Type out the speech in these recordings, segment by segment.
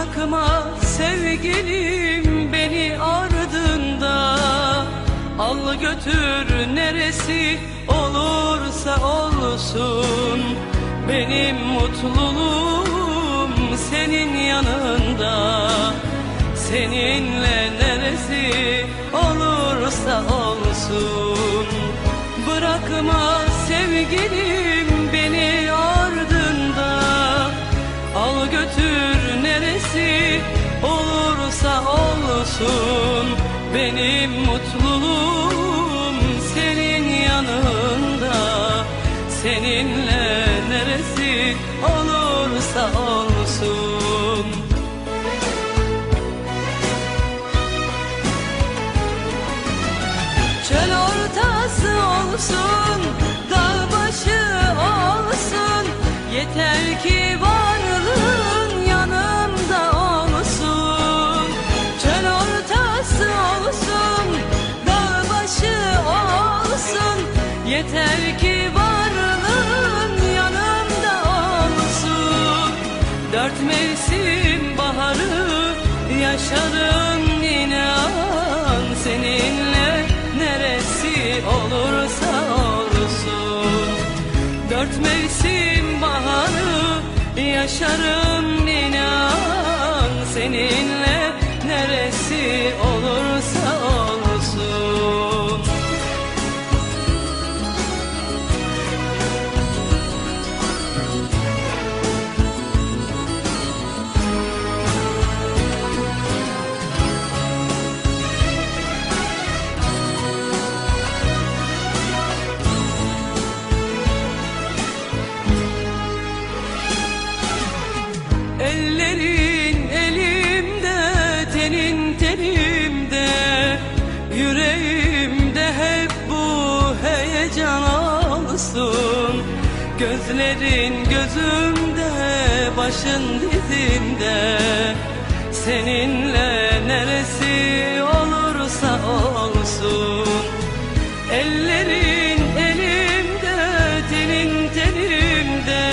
Bırakma sevgilim beni ardında. Al götür neresi olursa olsun. Benim mutluluğum senin yanında. Seninle neresi olursa olsun. Bırakma sevgilim olsun. Benim mutluluğum senin yanında. Seninle neresi olursa olsun. Çöl ortası olsun, dağ başı olsun. Yeter ki varlığın Yeter ki varlığın yanımda olsun. Dört mevsim baharı yaşarım inan Seninle neresi olursa olsun. Dört mevsim baharı yaşarım inan Seninle neresi olursa Gözlerin gözümde, başın dizimde Seninle neresi olursa olsun. Ellerin elimde, tenin tenimde.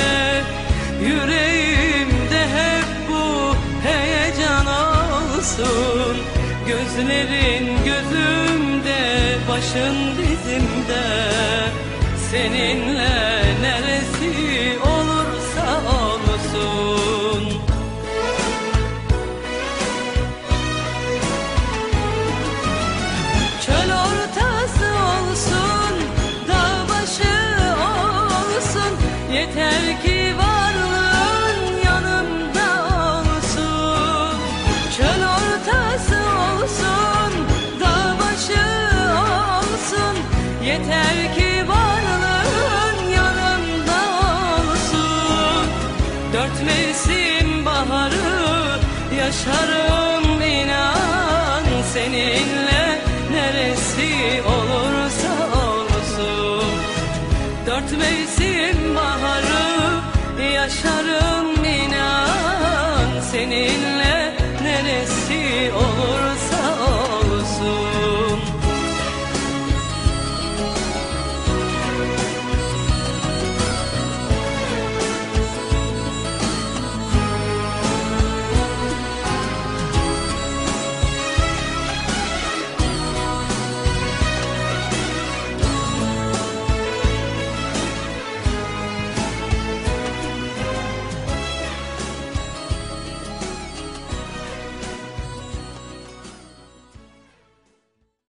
Yüreğimde hep bu heyecan olsun. Gözlerin gözümde, başın dizimde Seninle neresi olursa olsun. Çöl ortası olsun, dağ başı olsun. Yeter ki varlığın yanımda olsun. Çöl ortası olsun, dağ başı olsun. Yeter Dört mevsim baharı yaşarım inan Seninle neresi olursa olsun. Dört mevsim baharı yaşarım inan Seninle